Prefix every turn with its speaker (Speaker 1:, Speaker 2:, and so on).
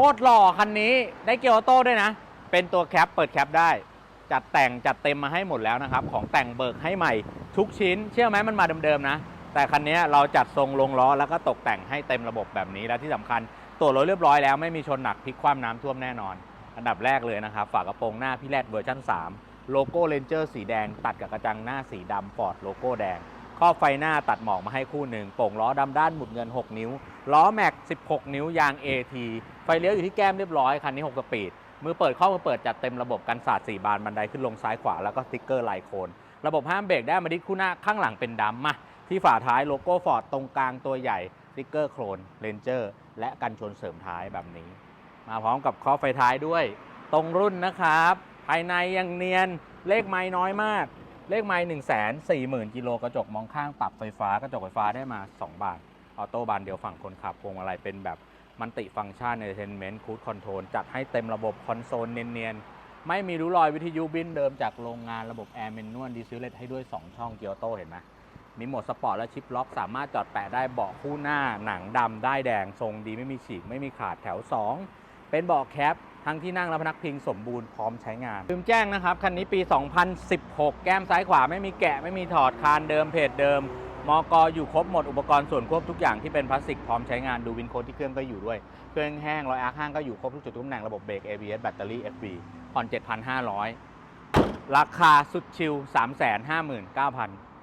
Speaker 1: คตรหล่อคันนี้ได้เกียร์ออโต้ด้วยนะ เป็นตัวแคปเปิดแคปได้ จัดแต่งจัดเต็มมาให้หมดแล้วนะครับ ของแต่งเบิกให้ใหม่ทุกชิ้น เชื่อไหมมันมาเดิมๆนะ แต่คันนี้เราจัดทรงลงล้อแล้วก็ตกแต่งให้เต็มระบบแบบนี้และที่สำคัญตรวจรถเรียบร้อยแล้วไม่มีชนหนักพลิกคว่ำน้ำท่วมแน่นอน อันดับแรกเลยนะครับฝากระโปรงหน้าพี่แรดเวอร์ชัน3โลโก้เลนเจอร์สีแดง ตัดกับกระจังหน้าสีดำฟอร์ดโลโก้แดง ครอบไฟหน้าตัดหมอกมาให้คู่หนึ่งโป่งล้อดำด้านหมุดเงิน 6 นิ้ว ล้อแม็ก 16 นิ้วยาง AT ไฟเลี้ยวอยู่ที่แก้มเรียบร้อย คันนี้ 6 สปีด มือเปิดข้อมือเปิดจัดเต็มระบบกันศาสตร์4บานบันไดขึ้นลงซ้ายขวาแล้วก็สติ๊กเกอร์ลายโคน ระบบห้ามเบรกได้มาดิคู่หน้าข้างหลังเป็นดำมาที่ฝาท้ายโลโก้ฟอร์ดตรงกลางตัวใหญ่สติ๊กเกอร์โครนเลนเจอร์และกันชนเสริมท้ายแบบนี้ มาพร้อมกับครอไฟท้ายด้วย ตรงรุ่นนะครับ ภายในยังเนียนเลขไม้น้อยมาก เลขไม้1 4 0 0 0 0กิโลกระจกมองข้างปรับไฟฟ้ากระจกไฟฟ้าได้มา 2 บานออโต้บานเดียวฝั่งคนขับพวงมาลัยเป็นแบบมันติฟังก์ชันเอนเตอร์เทนเมนต์คูดคอนโทรลจัดให้เต็มระบบคอนโซลเนียนๆ ไม่มีริ้รอยวิทยุบินเดิมจากโรงงานระบบแอร์เมนนวลดีซิเลตให้ด้วย 2 ช่องเกียร์โต้เห็นไหมมีโหมดสปอร์ตและชิปล็อกสามารถจอดแปะได้เบาะคู่หน้าหนังดำได้แดงทรงดีไม่มีฉีกไม่มีขาดแถว 2 เป็นเบาะแคปทั้งที่นั่งและพนักพิงสมบูรณ์พร้อมใช้งานลืมแจ้งนะครับ คันนี้ปี 2016 แก้มซ้ายขวาไม่มีแกะไม่มีถอดคานเดิมเพจเดิมมอกอยู่ครบหมดอุปกรณ์ส่วนควบทุกอย่างที่เป็นพลาสติกพร้อมใช้งานดูวินโคดที่เครื่องก็อยู่ด้วย เครื่องแห้งรอยอาร์คห้างก็อยู่ครบทุกจุดทุกตำแหน่งระบบเบรก ABS แบตเตอรี่ FB ผ่อน 7,500 ราคาสุดชิล 359,000